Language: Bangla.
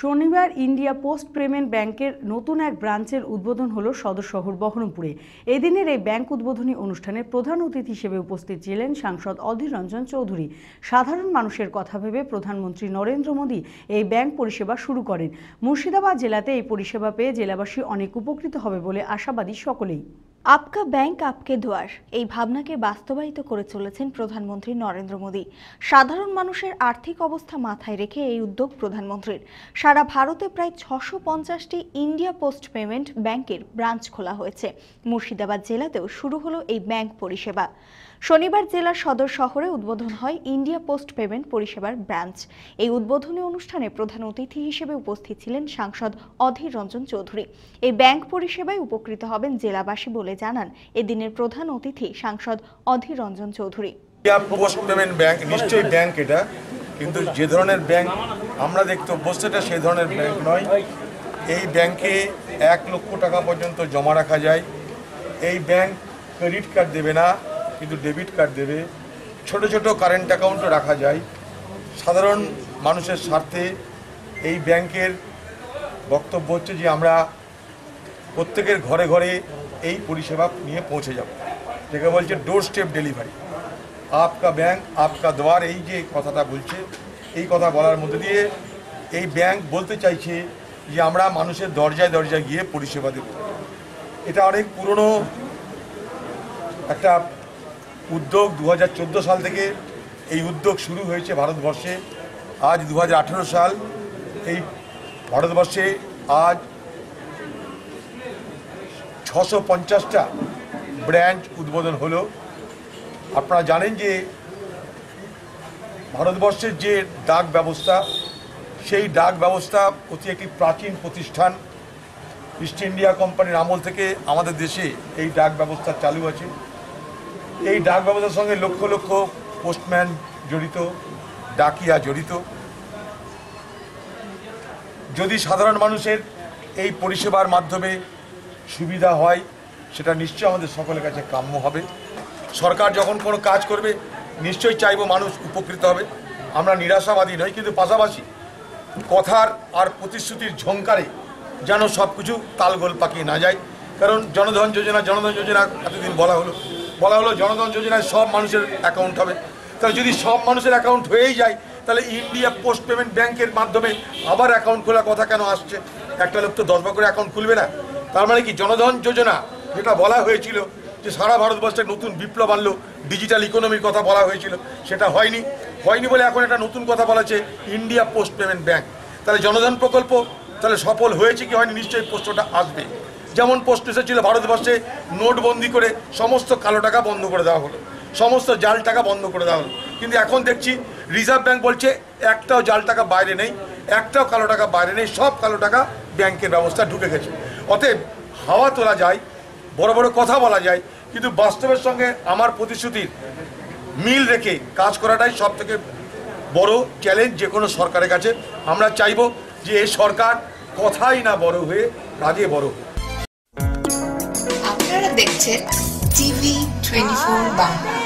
শনিবার ইন্ডিয়া পোস্ট পেমেন্ট ব্যাংকের নতুন এক ব্রাঞ্চের উদ্বোধন হলো সদর শহর বহরমপুরে। এদিনের এই ব্যাংক উদ্বোধনী অনুষ্ঠানে প্রধান অতিথি হিসেবে উপস্থিত ছিলেন সাংসদ অধীর রঞ্জন চৌধুরী। সাধারণ মানুষের কথা ভেবে প্রধানমন্ত্রী নরেন্দ্র মোদী এই ব্যাংক পরিষেবা শুরু করেন। মুর্শিদাবাদ জেলাতে এই পরিষেবা পেয়ে জেলাবাসী অনেক উপকৃত হবে বলে আশাবাদী সকলেই। আপকা ব্যাংক আপকে দুয়ার। এই ভাবনাকে বাস্তবায়িত করে চলেছেন প্রধানমন্ত্রী নরেন্দ্র মোদী। সাধারণ মানুষের আর্থিক অবস্থা মাথায় রেখে এই উদ্যোগ প্রধানমন্ত্রীর। সারা ভারতে প্রায় ছশো পঞ্চাশটি ইন্ডিয়া পোস্ট পেমেন্ট ব্যাংকের ব্রাঞ্চ খোলা হয়েছে। মুর্শিদাবাদ জেলাতেও শুরু হলো এই ব্যাংক পরিষেবা। শনিবার জেলার সদর শহরে উদ্বোধন হয় ইন্ডিয়া পোস্ট পেমেন্ট পরিষেবার ব্রাঞ্চ। এই উদ্বোধনী অনুষ্ঠানে প্রধান অতিথি হিসেবে উপস্থিত ছিলেন সাংসদ অধীর রঞ্জন চৌধুরী। এই ব্যাংক পরিষেবায় উপকৃত হবেন জেলাবাসী বলে জানান এদিনের প্রধান অতিথি সাংসদ Adhir Ranjan Chowdhury. Post payment bank, নিশ্চয়ই ব্যাংক এটা, কিন্তু যে ধরনের ব্যাংক আমরা দেখতে অভ্যস্ত, এটা সেই ধরনের ব্যাংক নয়। এই ব্যাংকে এক লক্ষ টাকা পর্যন্ত জমা রাখা যায়। এই ব্যাংক ক্রেডিট কার্ড দেবে না, কিন্তু ডেবিট কার্ড দেবে। ছোট ছোট কারেন্ট অ্যাকাউন্টও রাখা যায়। সাধারণ মানুষের স্বার্থে এই ব্যাংকের বক্তব্য হচ্ছে যে আমরা প্রত্যেকের ঘরে ঘরে এই পরিষেবা নিয়ে পৌঁছে যাব। যেটা বলছে ডোর স্টেপ ডেলিভারি আপকা ব্যাংক আপকা দ্বার এই যে কথাটা বলছে, এই কথা বলার মধ্যে দিয়ে এই ব্যাংক বলতে চাইছে যে আমরা মানুষের দরজায় দরজায় গিয়ে পরিষেবা দেব। এটা অনেক পুরনো একটা উদ্যোগ। দু হাজার চোদ্দ সাল থেকে এই উদ্যোগ শুরু হয়েছে ভারতবর্ষে। আজ দু হাজার আঠেরো সাল এই ভারতবর্ষে আজ ছশো পঞ্চাশটা ব্রাঞ্চ উদ্বোধন হলো। আপনারা জানেন যে ভারতবর্ষের যে ডাক ব্যবস্থা, সেই ডাক ব্যবস্থা অতি একটি প্রাচীন প্রতিষ্ঠান। ইস্ট ইন্ডিয়া কোম্পানির আমল থেকে আমাদের দেশে এই ডাক ব্যবস্থা চালু আছে। এই ডাক ব্যবস্থার সঙ্গে লক্ষ লক্ষ পোস্টম্যান জড়িত, ডাকিয়া জড়িত। যদি সাধারণ মানুষের এই পরিষেবার মাধ্যমে সুবিধা হয়, সেটা নিশ্চয়ই আমাদের সকলের কাছে কাম্য হবে। সরকার যখন কোনো কাজ করবে, নিশ্চয়ই চাইব মানুষ উপকৃত হবে। আমরা নিরাশাবাদী নই, কিন্তু পাশাপাশি কথার আর প্রতিশ্রুতির ঝঙ্কারে যেন সব কিছু তালগোল পাকিয়ে না যায়। কারণ জনধন যোজনা জনধন যোজনা এতদিন বলা হলো। বলা হলো জনধন যোজনায় সব মানুষের অ্যাকাউন্ট হবে। তাহলে যদি সব মানুষের অ্যাকাউন্ট হয়েই যায়, তাহলে ইন্ডিয়া পোস্ট পেমেন্ট ব্যাংকের মাধ্যমে আবার অ্যাকাউন্ট খোলার কথা কেন আসছে? একটা লোক তো দশ বার করে অ্যাকাউন্ট খুলবে না। তার মানে কি জনধন যোজনা? যেটা বলা হয়েছিল যে সারা ভারতবর্ষে নতুন বিপ্লব আনলো ডিজিটাল ইকোনমির কথা বলা হয়েছিল। সেটা হয়নি। হয়নি বলে এখন একটা নতুন কথা বলা হচ্ছে ইন্ডিয়া পোস্ট পেমেন্ট ব্যাংক তাহলে জনধন প্রকল্প তাহলে সফল হয়েছে কি হয়নি? নিশ্চয়ই প্রশ্নটা আসবে। যেমন প্রশ্ন এসেছিল ভারতবর্ষে নোটবন্দি করে সমস্ত কালো টাকা বন্ধ করে দেওয়া হলো। সমস্ত জাল টাকা বন্ধ করে দেওয়া হলো। কিন্তু এখন দেখছি রিজার্ভ ব্যাংক বলছে, একটাও জাল টাকা বাইরে নেই, একটাও কালো টাকা বাইরে নেই, সব কালো টাকা ব্যাংকের ব্যবস্থা ঢুকে গেছে। অতএব হাওয়া তোলা যায়, বড় বড় কথা বলা যায়, কিন্তু বাস্তবের সঙ্গে আমার প্রতিশ্রুতির মিল রেখে কাজ করাটাই সব থেকে বড় চ্যালেঞ্জ যে কোনো সরকারের কাছে। আমরা চাইব যে এই সরকার কথাই না বড় হয়ে কাজে বড় হোক। আপনারা দেখছেন TV twenty four Bangla.